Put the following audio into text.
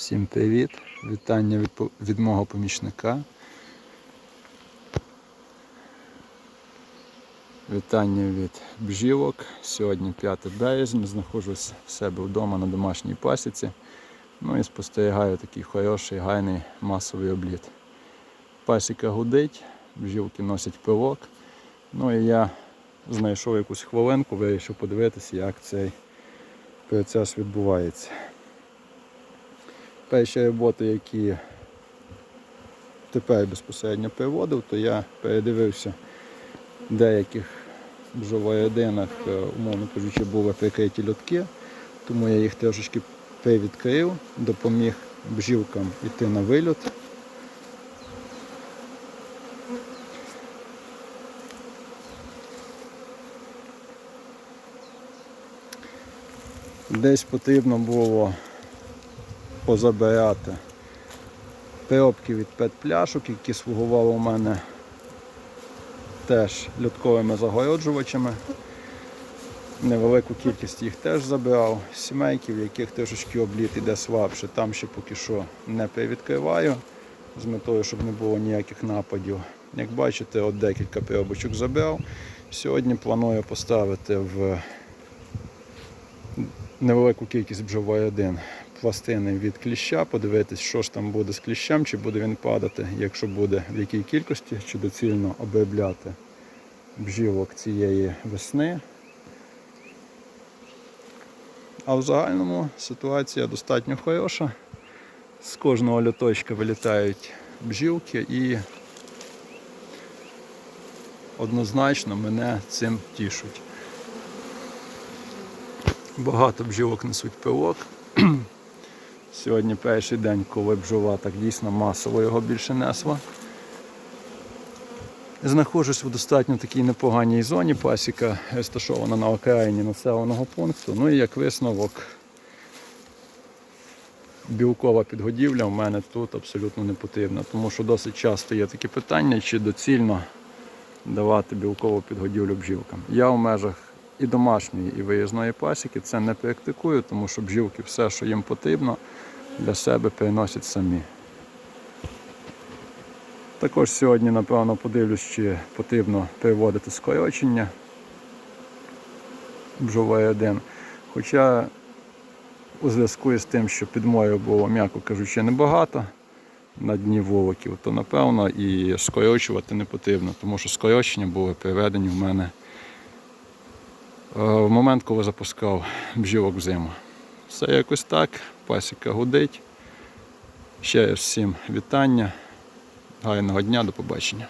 Всім привіт! Вітання від, від мого помічника. Вітання від бжілок. Сьогодні 5 березня, знаходжусь в себе вдома на домашній пасіці. Ну і спостерігаю такий хороший, гарний масовий обліт. Пасіка гудить, бжілки носять пилок. Ну і я знайшов якусь хвилинку, вирішив подивитися, як цей процес відбувається. Перші роботи, які тепер безпосередньо проводив, то я передивився в деяких бджолоєдинах, е, умовно кажучи, були прикриті льотки, тому я їх трошечки привідкрив, допоміг бжілкам йти на вильот. Десь потрібно було позабирати. Пиробки від петпляшок, які слугували у мене теж льотковими загороджувачами. Невелику кількість їх теж забирав, сімейків, яких трошечки обліт іде слабше, там ще поки що не привідкриваю, з метою, щоб не було ніяких нападів. Як бачите, от декілька пробочок забрав. Сьогодні планую поставити в невелику кількість бджола 1 хвастини від кліща, подивитись, що ж там буде з кліщем, чи буде він падати, якщо буде, в якій кількості, чи доцільно обробляти бжілок цієї весни. А в загальному ситуація достатньо хороша. З кожного льоточка вилітають бжілки і однозначно мене цим тішуть. Багато бджілок несуть пилок. Сьогодні перший день, коли бджола так дійсно масово його більше несла. Знаходжусь в достатньо такій непоганій зоні. Пасіка розташована на окраїні населеного пункту. Ну і як висновок, білкова підгодівля в мене тут абсолютно не потрібна, тому що досить часто є такі питання, чи доцільно давати білкову підгодівлю бджілкам. Я в межах і домашньої, і виїзної пасіки це не практикую, тому що бджілки все, що їм потрібно, для себе переносять самі. Також сьогодні, напевно, подивлюсь, чи потрібно переводити скорочення бджолої один. Хоча у зв'язку із тим, що під підмою було, м'яко кажучи, небагато на дні вуликів, то напевно і скорочувати не потрібно, тому що скорочення були переведені в мене е, в момент, коли запускав бджілок в зиму. Все якось так, пасіка гудить. Ще всім вітання. Гарного дня, до побачення.